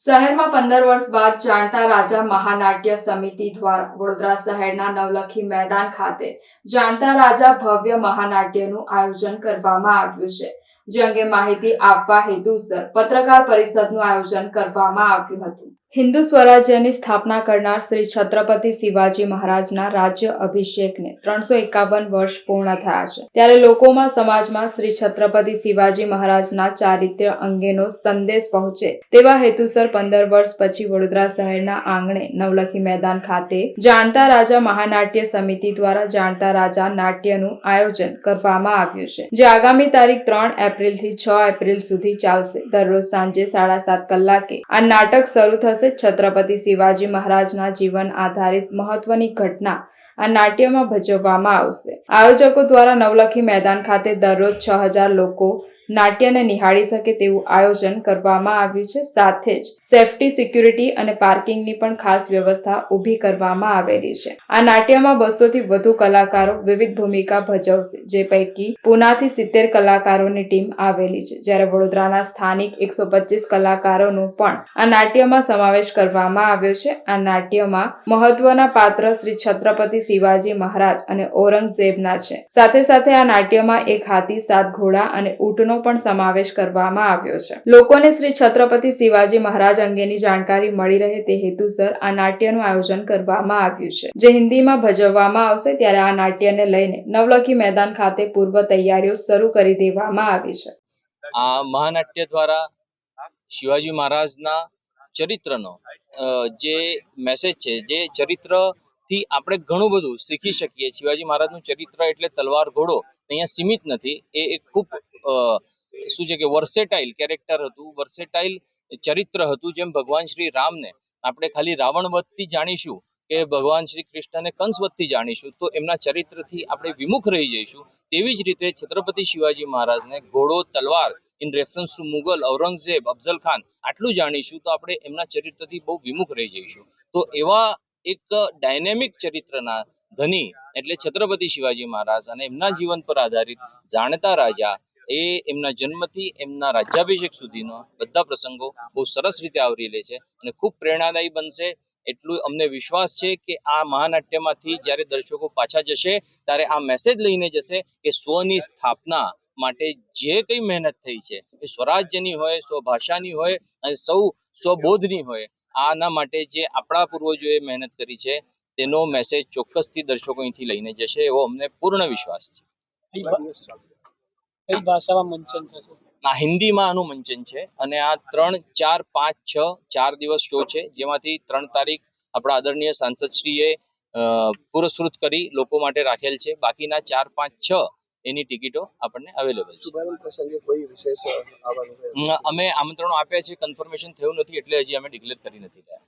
શહેરમાં પંદર વર્ષ બાદ જાણતા રાજા મહાનાટ્ય સમિતિ દ્વારા વડોદરા શહેરના નવલખી મેદાન ખાતે જાણતા રાજા ભવ્ય મહાનાટ્યનું આયોજન કરવામાં આવ્યું છે. જે અંગે માહિતી આપવા હેતુસર પત્રકાર પરિષદનું આયોજન કરવામાં આવ્યું હતું. હિન્દુ સ્વરાજ્યની સ્થાપના કરનાર શ્રી છત્રપતિ શિવાજી મહારાજના રાજ્ય અભિષેકને ત્રણસો એકાવન વર્ષ પૂર્ણ થયા છે. ત્યારે લોકોમાં સમાજમાં શ્રી છત્રપતિ શિવાજી મહારાજના ચારિત્ર્ય અંગેનો સંદેશ પહોંચે તેવા હેતુસર પંદર વર્ષ પછી વડોદરા શહેરના આંગણે નવલખી મેદાન ખાતે જાણતા રાજા મહાનાટ્ય સમિતિ દ્વારા જાણતા રાજા નાટ્યનું આયોજન કરવામાં આવ્યું છે, જે આગામી તારીખ ત્રણ એપ્રિલથી છ એપ્રિલ સુધી ચાલશે. દરરોજ સાંજે સાડા સાત કલાકે આ નાટક શરૂ થશે. છત્રપતિ શિવાજી મહારાજના જીવન આધારિત મહત્વની ઘટના આ નાટ્યમાં ભજવવામાં આવશે. આયોજકો દ્વારા નવલખી મેદાન ખાતે દરરોજ છ હજાર લોકો નાટ્યને નિહાળી શકે તેવું આયોજન કરવામાં આવ્યું છે. સાથે જ સેફટી, સિક્યુરિટી અને પાર્કિંગની પણ ખાસ વ્યવસ્થા ઊભી કરવામાં આવેલી છે. આ નાટ્યમાં બસોથી વધુ કલાકારો વિવિધ ભૂમિકા ભજવશે, જે પૈકી પુનાથી સિત્તેર કલાકારોની ટીમ આવેલી છે. જ્યારે વડોદરાના સ્થાનિક એકસો પચીસ કલાકારોનો પણ આ નાટ્યમાં સમાવેશ કરવામાં આવ્યો છે. આ નાટ્યમાં મહત્વના પાત્ર શ્રી છત્રપતિ શિવાજી મહારાજ અને ઔરંગઝેબના છે. સાથે સાથે આ નાટ્યમાં એક હાથી, સાત ઘોડા અને ઊંટનો પણ સમાવેશ કરવામાં આવ્યો છે. લોકોને શ્રી છત્રપતિ શિવાજી મહારાજ અંગેની જાણકારી મળી રહે તે હેતુસર આ નાટ્યનું આયોજન કરવામાં આવ્યું છે. જે હિન્દીમાં ભજવવામાં આવશે ત્યારે આ નાટ્યને લઈને નવલખી મેદાન ખાતે પૂર્વ તૈયારીઓ શરૂ કરી દેવામાં આવી છે. આ મહાનાટ્ય દ્વારા શિવાજી મહારાજના ચરિત્રનો જે મેસેજ છે, જે ચરિત્રથી આપણે ઘણું બધું શીખી શકીએ. શિવાજી મહારાજનું ચરિત્ર એટલે તલવાર ઘોડો, અહીંયા સીમિત નથી. એ એક ખૂબ શું છે કે વર્સેટાઇલ કેરેક્ટર હતું વર્સેટાઇલ ચરિત્ર હતું જેમ ભગવાન શ્રી રામને. આપણે ખાલી રાવણ જાણીશું કે ભગવાન શ્રી કૃષ્ણને કંસ જાણીશું. તો એમના ચરિત્રથી આપણે વિમુખ રહી જઈશું. તેવી જ રીતે છત્રપતિ શિવાજી મહારાજને ઘોડો, તલવાર in reference to Mughal, Aurangzeb, Afzal Khan આટલું જાણીશું તો આપણે એમના ચરિત્રથી બહુ વિમુખ રહી જઈશું. તો એવા એક ડાયનેમિક ચરિત્રના ધની એટલે છત્રપતિ શિવાજી મહારાજ અને એમના જીવન પર આધારિત જાણતા રાજા એ એમના જન્મથી એમના રાજ્યાભિષેક સુધીનો બધા પ્રસંગો બહુ સરસ રીતે આવરી લે છે અને ખૂબ પ્રેરણાદાયી બનશે એટલું અમને વિશ્વાસ છે કે આ મહાનાટ્યમાંથી જ્યારે દર્શકો પાછા જશે, ત્યારે આ મેસેજ લઈને જશે કે સ્વની સ્થાપના માટે જે કંઈ મહેનત થઈ છે, એ સ્વરાજ્યની હોય, સ્વભાષાની હોય અને સૌ સ્વબોધની હોય, આના માટે જે આપણા પૂર્વજોએ મહેનત કરી છે, તેનો મેસેજ ચોક્કસથી દર્શકો અહીંથી લઈને જશે એવો અમને પૂર્ણ વિશ્વાસ છે. કઈ ભાષામાં મંચન થશે? આ હિન્દીમાં આનું મંચન છે અને આ ત્રણ ચાર પાંચ છ ચાર દિવસ શો છે. જેમાંથી ત્રણ તારીખ આપણા આદરણીય સાંસદશ્રીએ અ, પુરસ્કૃત કરી લોકો માટે રાખેલ છે. બાકીના ચાર પાંચ છ એની ટિકિટો આપણને અવેલેબલ છે. શુભારંભ પ્રસંગે કોઈ વિશેષ આવવાનું છે? અમ, અમે આમંત્રણો આપ્યા છે. કન્ફર્મેશન થયું નથી એટલે હજી અમે ડિક્લેર કરી નથી રહ્યા.